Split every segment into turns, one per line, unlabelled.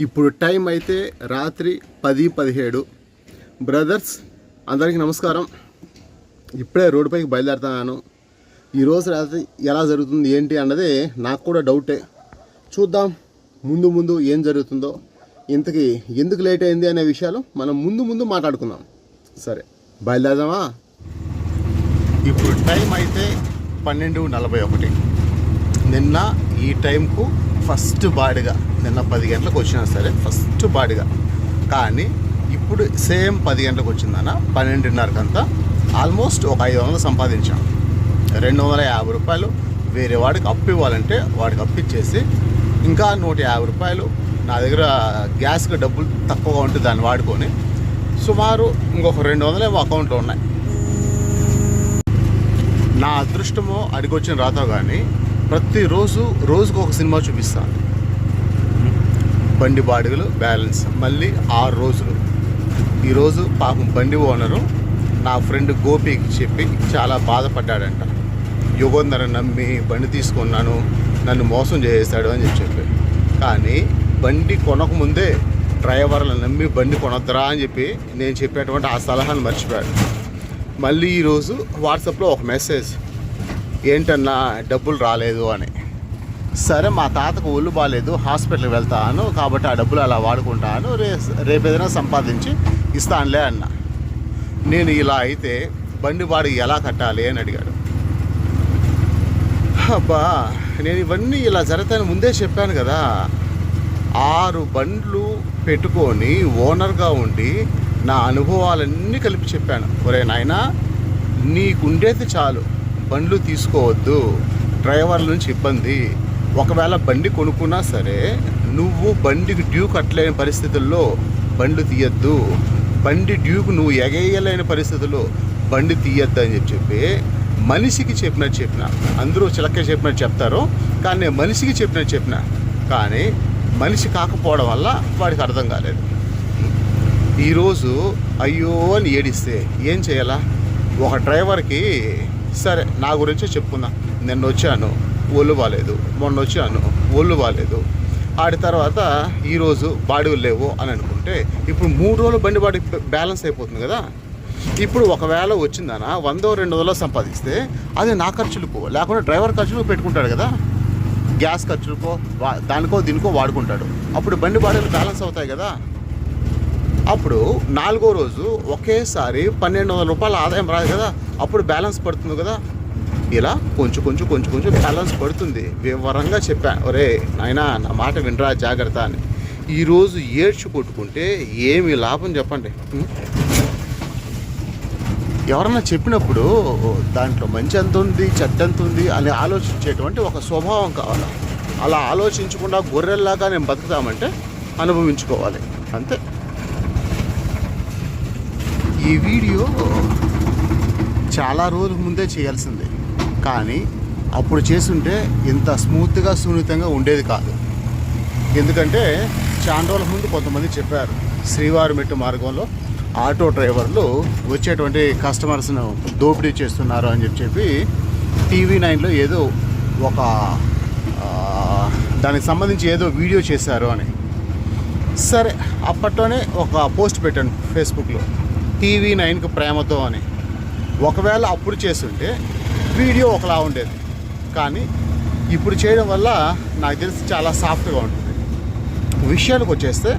ఇప్పుడు టైం అయితే రాత్రి పది పదిహేడు. బ్రదర్స్ అందరికీ నమస్కారం. ఇప్పుడే రోడ్డుపైకి బయలుదేరుతున్నాను. ఈరోజు రాత్రి ఎలా జరుగుతుంది ఏంటి అన్నది నాకు కూడా డౌటే. చూద్దాం ముందు ముందు ఏం జరుగుతుందో. ఇంతకీ ఎందుకు లేట్ అయింది అనే విషయాలు మనం ముందు ముందు మాట్లాడుకుందాం. సరే బయలుదేరదామా? ఇప్పుడు టైం అయితే పన్నెండు నలభై ఒకటి. నిన్న ఈ టైంకు ఫస్ట్ బాడిగా నిన్న పది గంటలకు వచ్చినా సరే ఫస్ట్ బాడిగా. కానీ ఇప్పుడు సేమ్ పది గంటలకు వచ్చిందన్న పన్నెండున్నరకంతా ఆల్మోస్ట్ ఒక ఐదు వందలు సంపాదించాను రెండు వందల యాభై రూపాయలు వేరే వాడికి అప్పు ఇవ్వాలంటే వాడికి అప్పిచ్చేసి ఇంకా నూట యాభై రూపాయలు నా దగ్గర గ్యాస్కి డబ్బులు తక్కువగా ఉంటే దాన్ని వాడుకొని సుమారు ఇంకొక రెండు వందలు ఏమో అకౌంట్లో ఉన్నాయి. నా అదృష్టమో అడిగొచ్చిన రాతో కానీ ప్రతిరోజు రోజుకు ఒక సినిమా చూపిస్తాను బండి బాడుగలు బ్యాలెన్స్. మళ్ళీ ఆరు రోజులు. ఈరోజు పాపం బండి ఓనరు నా ఫ్రెండ్ గోపికి చెప్పి చాలా బాధపడ్డాడంట. యుగంధర నమ్మి బండి తీసుకున్నాను నన్ను మోసం చేసేశాడు అని చెప్పి కానీ బండి కొనకముందే డ్రైవర్లను నమ్మి బండి కొనొద్దురా అని చెప్పి నేను చెప్పేటువంటి ఆ సలహాను మర్చిపోయాడు. మళ్ళీ ఈరోజు వాట్సాప్లో ఒక మెసేజ్. ఏంటన్నా డబ్బులు రాలేదు అని. సరే మా తాతకు ఒళ్ళు బాగాలేదు హాస్పిటల్కి వెళ్తాను కాబట్టి ఆ డబ్బులు అలా వాడుకుంటాను రే రేపు ఏదైనా సంపాదించి ఇస్తానులే అన్న. నేను ఇలా అయితే బండి వాడికి ఎలా కట్టాలి అని అడిగాడు. అబ్బా నేను ఇవన్నీ ఇలా జరుగుతాయని ముందే చెప్పాను కదా. ఆరు బండ్లు పెట్టుకొని ఓనర్గా ఉండి నా అనుభవాలన్నీ కలిపి చెప్పాను. ఒరే నాయనా నీకుండేది చాలు. బండ్లు తీసుకోవద్దు. డ్రైవర్ల నుంచి ఇబ్బంది. ఒకవేళ బండి కొనుక్కున్నా సరే నువ్వు బండికి డ్యూ కట్టలేని పరిస్థితుల్లో బండ్లు తీయద్దు. బండి డ్యూకు నువ్వు ఎగేయలేని పరిస్థితుల్లో బండి తీయద్దు అని చెప్పి చెప్పి మనిషికి చెప్పినట్టు చెప్పిన. అందరూ చిలక చెప్పినట్టు చెప్తారు. కానీ నేను మనిషికి చెప్పినట్టు చెప్పిన. కానీ మనిషి కాకపోవడం వల్ల వాడికి అర్థం కాలేదు. ఈరోజు అయ్యో అని ఏడిస్తే ఏం చేయాలా? ఒక డ్రైవర్కి సరే నా గురించి చెప్పుకుందాం. నిన్న వచ్చాను ఒళ్ళు బాగాలేదు మొన్న వచ్చాను ఒళ్ళు బాగాలేదు ఆడి తర్వాత ఈరోజు బాడీలు లేవు అని అనుకుంటే ఇప్పుడు మూడు రోజులు బండి బాడీ బ్యాలెన్స్ అయిపోతుంది కదా? ఇప్పుడు ఒకవేళ వచ్చిందనా వందో రెండు వందలో సంపాదిస్తే అది నా ఖర్చులకు లేకుంటే డ్రైవర్ ఖర్చులకు పెట్టుకుంటాడు కదా? గ్యాస్ ఖర్చులకో వా- దానికో దీనికో వాడుకుంటాడు. అప్పుడు బండి బాడీలు బ్యాలెన్స్ అవుతాయి కదా? అప్పుడు నాలుగో రోజు ఒకేసారి పన్నెండు వందల రూపాయల ఆదాయం రాదు కదా. అప్పుడు బ్యాలెన్స్ పడుతుంది కదా. ఇలా కొంచెం కొంచెం కొంచెం కొంచెం బ్యాలెన్స్ పడుతుంది. వివరంగా చెప్పాను ఒరే నాయనా నా మాట వినరా జాగ్రత్త అని. ఈరోజు ఏడ్చి కొట్టుకుంటే ఏమి లాభం చెప్పండి. ఎవరన్నా చెప్పినప్పుడు దాంట్లో మంచి ఎంత ఉంది చెత్త ఎంత ఉంది అని ఆలోచించేటువంటి ఒక స్వభావం కావాలి. అలా ఆలోచించకుండా గొర్రెల్లాగా నేను బతుకుతామంటే అనుభవించుకోవాలి. అంతే. ఈ వీడియో చాలా రోజుల ముందే చేయాల్సిందే. కానీ అప్పుడు చేస్తుంటే ఇంత స్మూత్గా సున్నితంగా ఉండేది కాదు. ఎందుకంటే చాలా రోజుల ముందు కొంతమంది చెప్పారు శ్రీవారి మెట్టు మార్గంలో ఆటో డ్రైవర్లు వచ్చేటువంటి కస్టమర్స్ను దోపిడీ చేస్తున్నారు అని చెప్పి టీవీ నైన్లో ఏదో ఒక దానికి సంబంధించి ఏదో వీడియో చేశారు అని. సరే అప్పట్లోనే ఒక పోస్ట్ పెట్టాను ఫేస్బుక్లో. టీవీ నైన్కి ప్రేమతో అని. ఒకవేళ అప్పుడు చేస్తుంటే వీడియో ఒకలా ఉండేది. కానీ ఇప్పుడు చేయడం వల్ల నాకు తెలిసి చాలా సాఫ్ట్గా ఉంటుంది. విషయానికి వచ్చేస్తే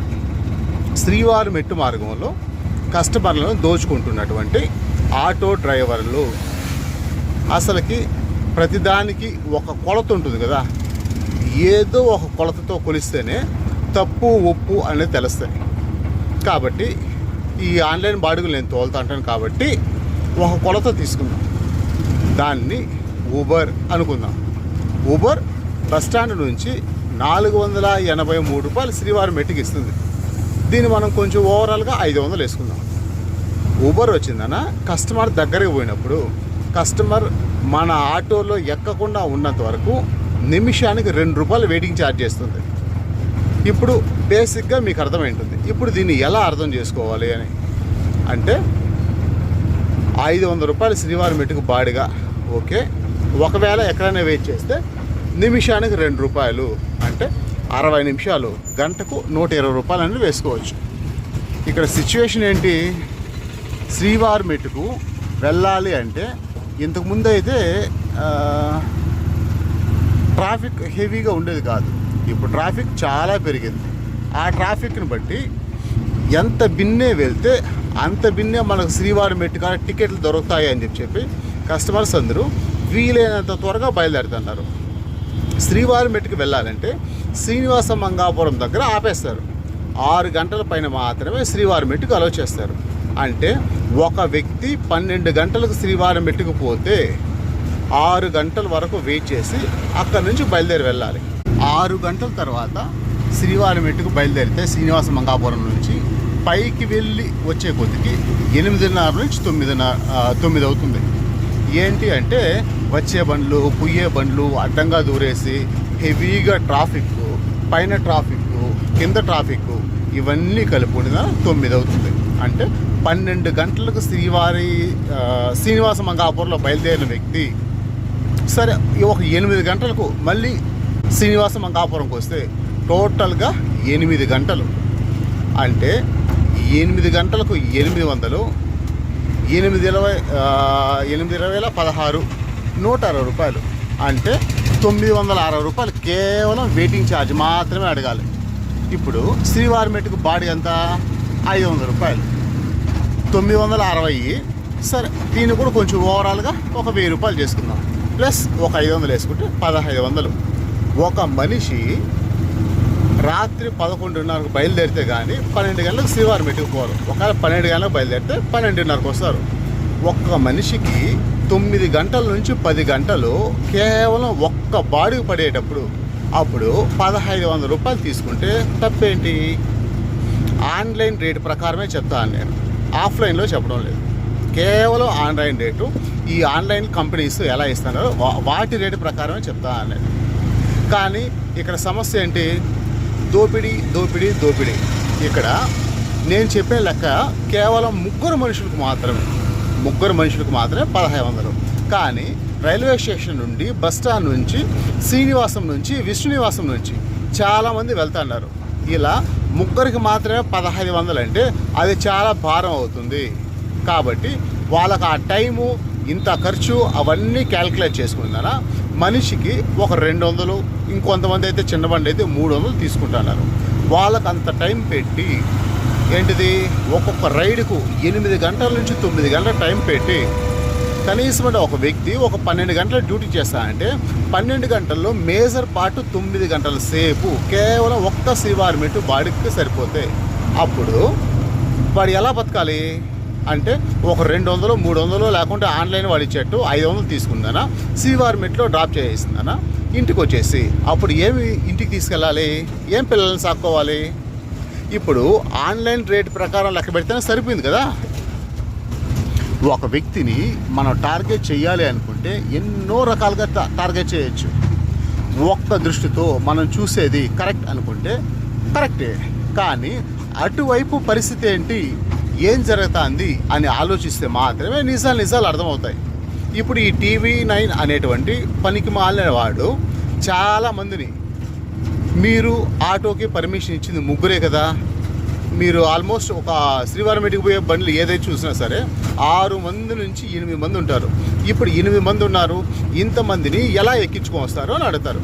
శ్రీవారి మెట్టు మార్గంలో కస్టమర్లను దోచుకుంటున్నటువంటి ఆటో డ్రైవర్లు. అసలుకి ప్రతిదానికి ఒక కొలత ఉంటుంది కదా. ఏదో ఒక కొలతతో కొలిస్తేనే తప్పు ఒప్పు అనేది తెలుస్తాయి. కాబట్టి ఈ ఆన్లైన్ బాడుగులు నేను తోలుతా అంటాను కాబట్టి ఒక కొలత తీసుకుందాం. దాన్ని ఊబర్ అనుకుందాం. ఊబర్ బస్ స్టాండ్ నుంచి నాలుగు వందల ఎనభై మూడు రూపాయలు శ్రీవారి మెట్టుకి ఇస్తుంది. దీన్ని మనం కొంచెం ఓవరాల్గా ఐదు వందలు వేసుకుందాం. ఊబర్ వచ్చిందన కస్టమర్ దగ్గరికి పోయినప్పుడు కస్టమర్ మన ఆటోలో ఎక్కకుండా ఉన్నంత వరకు నిమిషానికి రెండు రూపాయలు వెయిటింగ్ ఛార్జ్ చేస్తుంది. ఇప్పుడు బేసిక్గా మీకు అర్థమైంటుంది. ఇప్పుడు దీన్ని ఎలా అర్థం చేసుకోవాలి అని. అంటే ఐదు వందల రూపాయలు శ్రీవారి మెట్టుకు బాడిగా ఓకే. ఒకవేళ ఎక్కడైనా వెయిట్ చేస్తే నిమిషానికి రెండు రూపాయలు అంటే అరవై నిమిషాలు గంటకు నూట ఇరవై రూపాయలు అనేది వేసుకోవచ్చు. ఇక్కడ సిచ్యువేషన్ ఏంటి? శ్రీవారి మెట్టుకు వెళ్ళాలి అంటే ఇంతకుముందు అయితే ట్రాఫిక్ హెవీగా ఉండేది కాదు. ఇప్పుడు ట్రాఫిక్ చాలా పెరిగింది. ఆ ట్రాఫిక్ని బట్టి ఎంత బిన్నే వెళ్తే అంత బిన్నే మనకు శ్రీవారి మెట్టుగా టికెట్లు దొరుకుతాయి అని చెప్పి చెప్పి కస్టమర్స్ అందరూ వీలైనంత త్వరగా బయలుదేరుతున్నారు. శ్రీవారి మెట్టుకు వెళ్ళాలంటే శ్రీనివాస మంగాపురం దగ్గర ఆపేస్తారు. ఆరు గంటల పైన మాత్రమే శ్రీవారి మెట్టుకు అలౌ చేస్తారు. అంటే ఒక వ్యక్తి పన్నెండు గంటలకు శ్రీవారి మెట్టుకు పోతే ఆరు గంటల వరకు వెయిట్ చేసి అక్కడి నుంచి బయలుదేరి వెళ్ళాలి. ఆరు గంటల తర్వాత శ్రీవారి మెట్టుకు బయలుదేరితే శ్రీనివాస మంగాపురం నుంచి పైకి వెళ్ళి వచ్చే కొద్దికి ఎనిమిదిన్నర నుంచి తొమ్మిదిన్నర తొమ్మిది అవుతుంది. ఏంటి అంటే వచ్చే బండ్లు పుయ్యే బండ్లు అడ్డంగా దూరేసి హెవీగా ట్రాఫిక్ పైన ట్రాఫిక్ కింద ట్రాఫిక్ ఇవన్నీ కలుపుకుని తొమ్మిది అవుతుంది. అంటే పన్నెండు గంటలకు శ్రీవారి శ్రీనివాస మంగాపురంలో బయలుదేరిన వ్యక్తి సరే ఒక ఎనిమిది గంటలకు మళ్ళీ శ్రీనివాస మంకాపురంకి వస్తే టోటల్గా ఎనిమిది గంటలు. అంటే ఎనిమిది గంటలకు ఎనిమిది వందలు ఎనిమిది ఇరవై ఎనిమిది ఇరవై వేల పదహారు నూట అరవై రూపాయలు. అంటే తొమ్మిది వందల అరవై రూపాయలు కేవలం వెయిటింగ్ ఛార్జ్ మాత్రమే అడగాలి. ఇప్పుడు శ్రీవారి మెట్టుకు బాడీ ఎంత? ఐదు వందల రూపాయలు. తొమ్మిది వందల అరవై సరే దీన్ని కూడా కొంచెం ఓవరాల్గా ఒక వెయ్యి రూపాయలు చేసుకుందాం. ప్లస్ ఒక ఐదు వందలు వేసుకుంటే పదహైదు వందలు. ఒక మనిషి రాత్రి పదకొండున్నరకు బయలుదేరితే కానీ పన్నెండు గంటలకు శ్రీవారి మెట్టుకు పోరు ఒకవేళ పన్నెండు గంటలకు బయలుదేరితే పన్నెండున్నరకు వస్తారు. ఒక్క మనిషికి తొమ్మిది గంటల నుంచి పది గంటలు కేవలం ఒక్క బాడీకి పడేటప్పుడు అప్పుడు పదహైదు వందల రూపాయలు తీసుకుంటే తప్పేంటి? ఆన్లైన్ రేటు ప్రకారమే చెప్తాను నేను. ఆఫ్లైన్లో చెప్పడం లేదు. కేవలం ఆన్లైన్ రేటు. ఈ ఆన్లైన్ కంపెనీస్ ఎలా ఇస్తున్నారో వా- వాటి రేటు ప్రకారమే చెప్తాను నేను. కానీ ఇక్కడ సమస్య ఏంటి? దోపిడీ దోపిడీ దోపిడీ. ఇక్కడ నేను చెప్పే లెక్క కేవలం ముగ్గురు మనుషులకు మాత్రమే ముగ్గురు మనుషులకు మాత్రమే పదహైదు వందలు. కానీ రైల్వే స్టేషన్ నుండి బస్ స్టాండ్ నుంచి శ్రీనివాసం నుంచి విష్ణునివాసం నుంచి చాలామంది వెళ్తున్నారు. ఇలా ముగ్గురికి మాత్రమే పదహైదు వందలు అంటే అది చాలా భారం అవుతుంది. కాబట్టి వాళ్ళకి ఆ టైము ఇంత ఖర్చు అవన్నీ క్యాల్కులేట్ చేసుకుందానా మనిషికి ఒక రెండు వందలు ఇంకొంతమంది అయితే చిన్న బండి అయితే మూడు వందలు తీసుకుంటున్నారు. వాళ్ళకి అంత టైం పెట్టి ఏంటిది? ఒక్కొక్క రైడ్కు ఎనిమిది గంటల నుంచి తొమ్మిది గంటల టైం పెట్టి కనీసం అంటే ఒక వ్యక్తి ఒక పన్నెండు గంటల డ్యూటీ చేస్తానంటే పన్నెండు గంటల్లో మేజర్ పార్ట్ తొమ్మిది గంటల సేపు కేవలం ఒక్క శ్రీవారి మెట్టు బాడీకి సరిపోతే. అప్పుడు వాడు ఎలా బతకాలి? అంటే ఒక రెండు వందలు మూడు వందలు లేకుంటే ఆన్లైన్ వాళ్ళు ఇచ్చేట్టు ఐదు వందలు తీసుకుందానా? శ్రీవారి మెట్లో డ్రాప్ చేయిస్తుందనా ఇంటికి వచ్చేసి అప్పుడు ఏమి ఇంటికి తీసుకెళ్ళాలి? ఏం పిల్లల్ని సాక్కోవాలి? ఇప్పుడు ఆన్లైన్ రేట్ ప్రకారం లెక్క పెడితేనే సరిపోయింది కదా? ఒక వ్యక్తిని మనం టార్గెట్ చేయాలి అనుకుంటే ఎన్నో రకాలుగా టార్గెట్ చేయొచ్చు. ఒక్క దృష్టితో మనం చూసేది కరెక్ట్ అనుకుంటే కరెక్టే. కానీ అటువైపు పరిస్థితి ఏంటి? ఏం జరుగుతుంది అని ఆలోచిస్తే మాత్రమే నిజాలు నిజాలు అర్థమవుతాయి. ఇప్పుడు ఈ టీవీ నైన్ అనేటువంటి పనికి మాలిన వాడు చాలామందిని మీరు ఆటోకి పర్మిషన్ ఇచ్చింది ముగ్గురే కదా మీరు ఆల్మోస్ట్ ఒక శ్రీవారం మీటికి పోయే బండ్లు ఏదైతే చూసినా సరే ఆరు మంది నుంచి ఎనిమిది మంది ఉంటారు. ఇప్పుడు ఎనిమిది మంది ఉన్నారు ఇంతమందిని ఎలా ఎక్కించుకొని వస్తారో అని అడుగుతారు.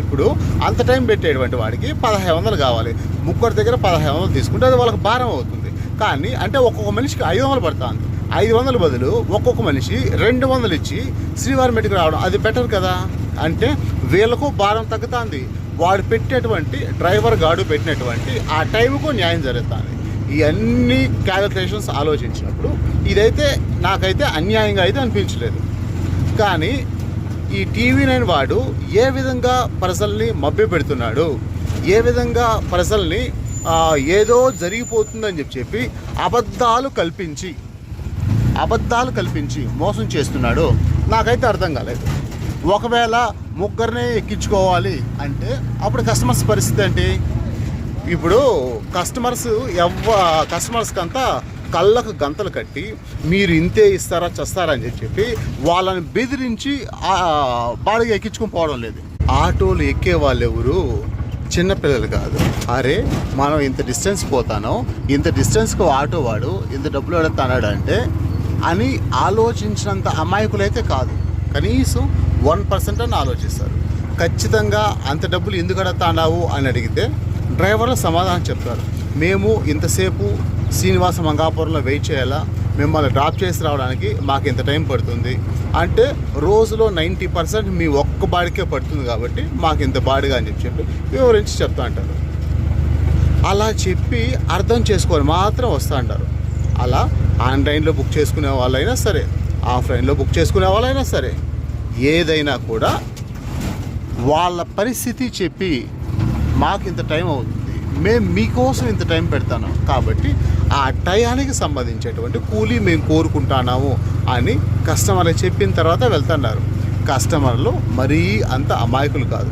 ఇప్పుడు అంత టైం పెట్టేటువంటి వాడికి పదహైదు వందలు కావాలి. ముగ్గురు దగ్గర పదహైదు వందలు తీసుకుంటే అది వాళ్ళకి భారం అవుతుంది. కానీ అంటే ఒక్కొక్క మనిషికి ఐదు వందలు పడుతుంది. ఐదు వందల బదులు ఒక్కొక్క మనిషి రెండు వందలు ఇచ్చి శ్రీవారి మెట్టుకు రావడం అది బెటర్ కదా? అంటే వీళ్ళకు భారం తగ్గుతుంది. వాడు పెట్టేటువంటి డ్రైవర్ గాడు పెట్టినటువంటి ఆ టైంకు న్యాయం జరుగుతుంది. ఇవన్నీ క్యాలిక్యులేషన్స్ ఆలోచించినప్పుడు ఇదైతే నాకైతే అన్యాయంగా అయితే అనిపించలేదు. కానీ ఈ టీవీ నైన్ వాడు ఏ విధంగా ప్రజల్ని మభ్య పెడుతున్నాడు ఏ విధంగా ప్రజల్ని ఏదో జరిగిపోతుందని చెప్పి చెప్పి అబద్ధాలు కల్పించి అబద్ధాలు కల్పించి మోసం చేస్తున్నాడు. నాకైతే అర్థం కాలేదు. ఒకవేళ ముగ్గురినే ఎక్కించుకోవాలి అంటే అప్పుడు కస్టమర్స్ పరిస్థితి ఏంటి? ఇప్పుడు కస్టమర్స్ ఎవ్వ కస్టమర్స్కి అంతా కళ్ళకు గంతలు కట్టి మీరు ఇంతే ఇస్తారా చస్తారా అని చెప్పి వాళ్ళని బెదిరించి బాడిగా ఎక్కించుకుని పోవడం లేదు. ఆటోలు ఎక్కే వాళ్ళు ఎవరు? చిన్నపిల్లలు కాదు. అరే మనం ఇంత డిస్టెన్స్ పోతానో ఇంత డిస్టెన్స్కి ఆటో వాడు ఇంత డబ్బులు అడుగుతాడు అంటే అని ఆలోచించినంత అమాయకులైతే కాదు. కనీసం వన్ పర్సెంట్ అని ఆలోచిస్తారు. ఖచ్చితంగా అంత డబ్బులు ఎందుకు అడుగుతున్నావు అని అడిగితే డ్రైవర్లు సమాధానం చెప్తారు. మేము ఇంతసేపు శ్రీనివాస మంగాపురంలో వెయిట్ చేయాలా? మిమ్మల్ని డ్రాప్ చేసి రావడానికి మాకు ఇంత టైం పడుతుంది. అంటే రోజులో నైంటీ పర్సెంట్ మీ ఒక్క బాడికే పడుతుంది కాబట్టి మాకు ఇంత బాడీగా అని చెప్పి చెప్పి వివరించి చెప్తా అంటారు. అలా చెప్పి అర్థం చేసుకొని మాత్రం వస్తా అంటారు. అలా ఆన్లైన్లో బుక్ చేసుకునే వాళ్ళైనా సరే ఆఫ్లైన్లో బుక్ చేసుకునే వాళ్ళైనా సరే ఏదైనా కూడా వాళ్ళ పరిస్థితి చెప్పి మాకు ఇంత టైం అవుతుంది. మేము మీకోసం ఇంత టైం పెడతాను. కాబట్టి ఆ టయానికి సంబంధించేటువంటి కూలీ మేము కోరుకుంటున్నాము అని కస్టమర్లు చెప్పిన తర్వాత వెళ్తున్నారు. కస్టమర్లు మరీ అంత అమాయకులు కాదు.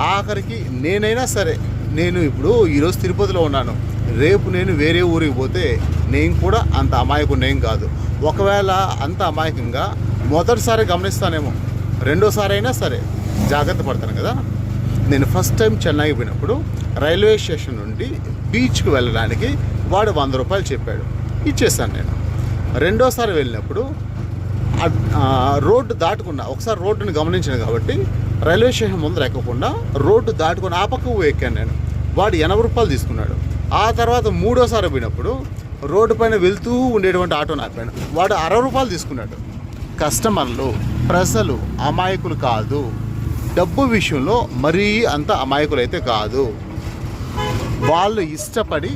ఆఖరికి నేనైనా సరే నేను ఇప్పుడు ఈరోజు తిరుపతిలో ఉన్నాను. రేపు నేను వేరే ఊరికి పోతే నేను కూడా అంత అమాయకునేం కాదు. ఒకవేళ అంత అమాయకంగా మొదటిసారి గమనిస్తానేమో రెండోసారి అయినా సరే జాగ్రత్త పడతాను కదా. నేను ఫస్ట్ టైం చెన్నైకి పోయినప్పుడు రైల్వే స్టేషన్ నుండి బీచ్కి వెళ్ళడానికి వాడు వంద రూపాయలు చెప్పాడు. ఇచ్చేసాను నేను. రెండోసారి వెళ్ళినప్పుడు రోడ్డు దాటకుండా ఒకసారి రోడ్డుని గమనించాను కాబట్టి రైల్వే స్టేషన్ ముందర ఎక్కకుండా రోడ్డు దాటుకుని ఆ పక్కకు ఎక్కాను నేను. వాడు ఎనభై రూపాయలు తీసుకున్నాడు. ఆ తర్వాత మూడోసారి పోయినప్పుడు రోడ్డు పైన వెళ్తూ ఉండేటువంటి ఆటో ఆపాను వాడు అరవై రూపాయలు తీసుకున్నాడు. కస్టమర్లు ప్రజలు అమాయకులు కాదు. డబ్బు విషయంలో మరీ అంత అమాయకులు అయితే కాదు. వాళ్ళు ఇష్టపడి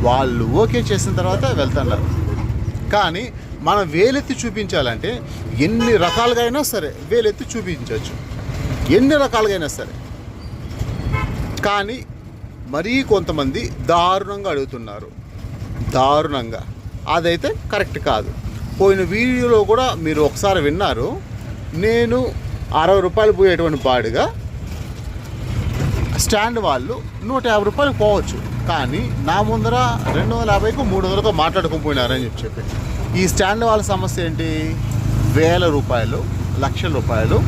వాళ్ళు ఓకే చేసిన తర్వాత వెళ్తున్నారు కానీ మనం వేలెత్తి చూపించాలంటే ఎన్ని రకాలుగా అయినా సరే వేలెత్తి చూపించవచ్చు. ఎన్ని రకాలుగా అయినా సరే. కానీ మరీ కొంతమంది దారుణంగా అడుగుతున్నారు. దారుణంగా. అదైతే కరెక్ట్ కాదు. పోయిన వీడియోలో కూడా మీరు ఒకసారి విన్నారు. నేను అరవై రూపాయలు పోయేటువంటి బాడుగా స్టాండ్ వాళ్ళు నూట యాభై రూపాయలు పోవచ్చు. కానీ నా ముందర రెండు వందల యాభైకు మూడు వందలతో మాట్లాడుకుపోయినారని చెప్పి చెప్పి. ఈ స్టాండ్ వాళ్ళ సమస్య ఏంటి? వేల రూపాయలు లక్షల రూపాయలు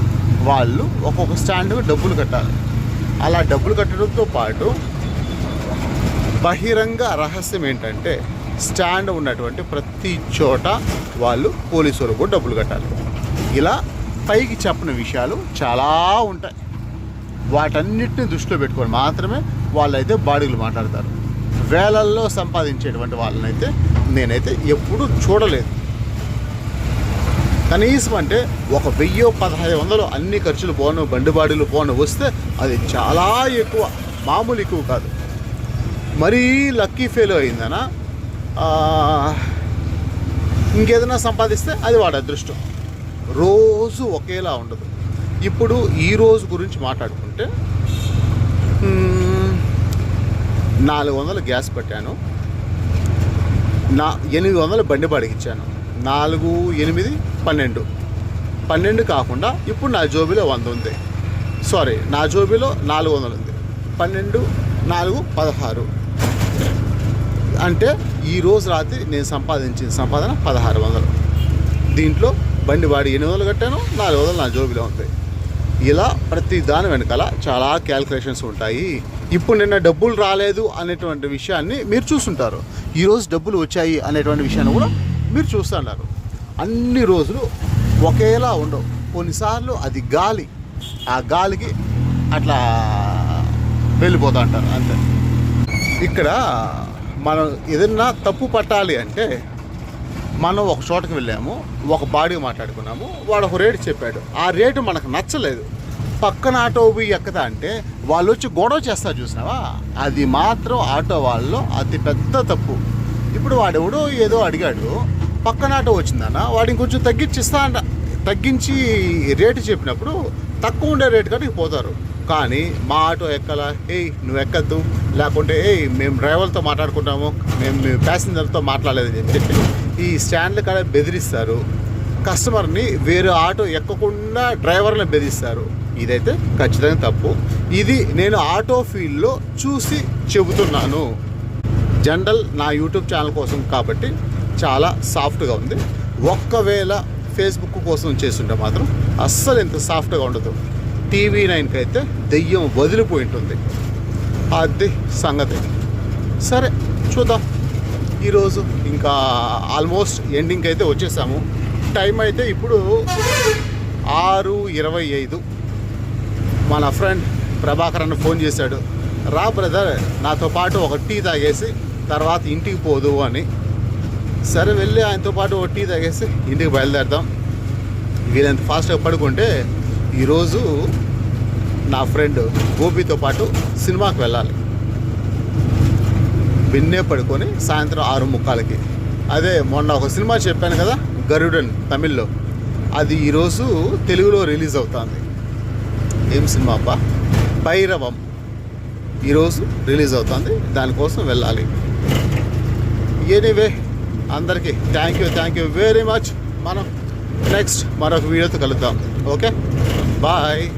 వాళ్ళు ఒక్కొక్క స్టాండ్కు డబ్బులు కట్టాలి. అలా డబ్బులు కట్టడంతో పాటు బహిరంగ రహస్యం ఏంటంటే స్టాండ్ ఉన్నటువంటి ప్రతి చోట వాళ్ళు పోలీసులు కూడా డబ్బులు కట్టాలి. ఇలా పైకి చెప్పిన విషయాలు చాలా ఉంటాయి. వాటన్నిటిని దృష్టిలో పెట్టుకొని మాత్రమే వాళ్ళైతే బాడీలు మాట్లాడతారు. వేలల్లో సంపాదించేటువంటి వాళ్ళనైతే నేనైతే ఎప్పుడూ చూడలేదు. కనీసం అంటే ఒక వెయ్యో పదహైదు వందలు అన్ని ఖర్చులు పోను బండి బాడీలు పోను వస్తే అది చాలా ఎక్కువ. మామూలు ఎక్కువ కాదు. మరీ లక్కీ ఫెయిల్ అయిందనా? ఇంకేదైనా సంపాదిస్తే అది వాడి అదృష్టం. రోజు ఒకేలా ఉండదు. ఇప్పుడు ఈ రోజు గురించి మాట్లాడుకుంటే నాలుగు వందలు గ్యాస్ పెట్టాను. నా ఎనిమిది వందలు బండి బాడికి ఇచ్చాను నాలుగు ఎనిమిది పన్నెండు. పన్నెండు కాకుండా ఇప్పుడు నా జోబీలో వంద ఉంది. సారీ నా జోబీలో నాలుగు వందలు ఉంది. పన్నెండు నాలుగు పదహారు. అంటే ఈ రోజు రాత్రి నేను సంపాదించిన సంపాదన పదహారు వందలు. దీంట్లో బండి వాడి ఎనిమిది వందలు కట్టాను నాలుగు వందలు నా జోబీలో ఉంది. ఇలా ప్రతి దాని వెనకాల చాలా క్యాల్కులేషన్స్ ఉంటాయి. ఇప్పుడు నిన్న డబ్బులు రాలేదు అనేటువంటి విషయాన్ని మీరు చూస్తుంటారు. ఈరోజు డబ్బులు వచ్చాయి అనేటువంటి విషయాన్ని కూడా మీరు చూస్తున్నారు అన్ని రోజులు ఒకేలా ఉండవు. కొన్నిసార్లు అది గాలి. ఆ గాలికి అట్లా వెళ్ళిపోతా అంటారు అంతే. ఇక్కడ మనం ఏదన్నా తప్పు పట్టాలి అంటే మనం ఒక చోటకి వెళ్ళాము ఒక బాడీ మాట్లాడుకున్నాము వాడు ఒక రేటు చెప్పాడు. ఆ రేటు మనకు నచ్చలేదు. పక్కన ఆటో పోయి ఎక్కదా అంటే వాళ్ళు వచ్చి గొడవ చేస్తారు చూసినావా? అది మాత్రం ఆటో వాళ్ళలో అతి పెద్ద తప్పు. ఇప్పుడు వాడెవడో ఏదో అడిగాడు పక్కన ఆటో వచ్చిందన్న వాడిని కొంచెం తగ్గించిస్తా అంట. తగ్గించి రేటు చెప్పినప్పుడు తక్కువ ఉండే రేటు కానీ పోతారు. కానీ మా ఆటో ఎక్కలా? ఏయ్ నువ్వు ఎక్కద్దు. లేకుంటే ఏయ్ మేము డ్రైవర్తో మాట్లాడుకుంటాము మేము ప్యాసింజర్తో ప్యాసింజర్తో అని చెప్పి ఈ స్టాండ్ల కాడ బెదిరిస్తారు. కస్టమర్ని వేరే ఆటో ఎక్కకుండా డ్రైవర్ని బెదిరిస్తారు. ఇదైతే ఖచ్చితంగా తప్పు. ఇది నేను ఆటో ఫీల్డ్లో చూసి చెబుతున్నాను. జనరల్ నా యూట్యూబ్ ఛానల్ కోసం కాబట్టి చాలా సాఫ్ట్గా ఉంది. ఒక్కవేళ ఫేస్బుక్ కోసం చేస్తుంటే మాత్రం అస్సలు ఇంత సాఫ్ట్గా ఉండదు. టీవీ నైన్కి అయితే దెయ్యం వదిలిపోయి ఉంటుంది. అది సంగతి. సరే చూద్దాం. ఈరోజు ఇంకా ఆల్మోస్ట్ ఎండింగ్కి అయితే వచ్చేసాము. టైం అయితే ఇప్పుడు ఆరు ఇరవై ఐదు. మన ఫ్రెండ్ ప్రభాకర్ అన్న ఫోన్ చేశాడు. రా బ్రదర్ నాతో పాటు ఒక టీ తాగేసి తర్వాత ఇంటికి పోదు అని. సరే వెళ్ళి ఆయనతో పాటు ఒక టీ తాగేసి ఇంటికి బయలుదేరదాం. వీళ్ళంత ఫాస్ట్గా పడుకుంటే ఈరోజు నా ఫ్రెండ్ గోపితో పాటు సినిమాకి వెళ్ళాలి. బిన్నే పడుకొని సాయంత్రం ఆరు ముక్కాలకి. అదే మొన్న ఒక సినిమా చెప్పాను కదా గరుడన్ తమిళ్ళో. అది ఈరోజు తెలుగులో రిలీజ్ అవుతుంది. ఏం సినిమా అబ్బా? భైరవం ఈరోజు రిలీజ్ అవుతుంది. దానికోసం వెళ్ళాలి. ఎనీవే అందరికీ thank you thank you very much మనం నెక్స్ట్ మరొక వీడియోతో కలుద్దాం. ఓకే? బాయ్.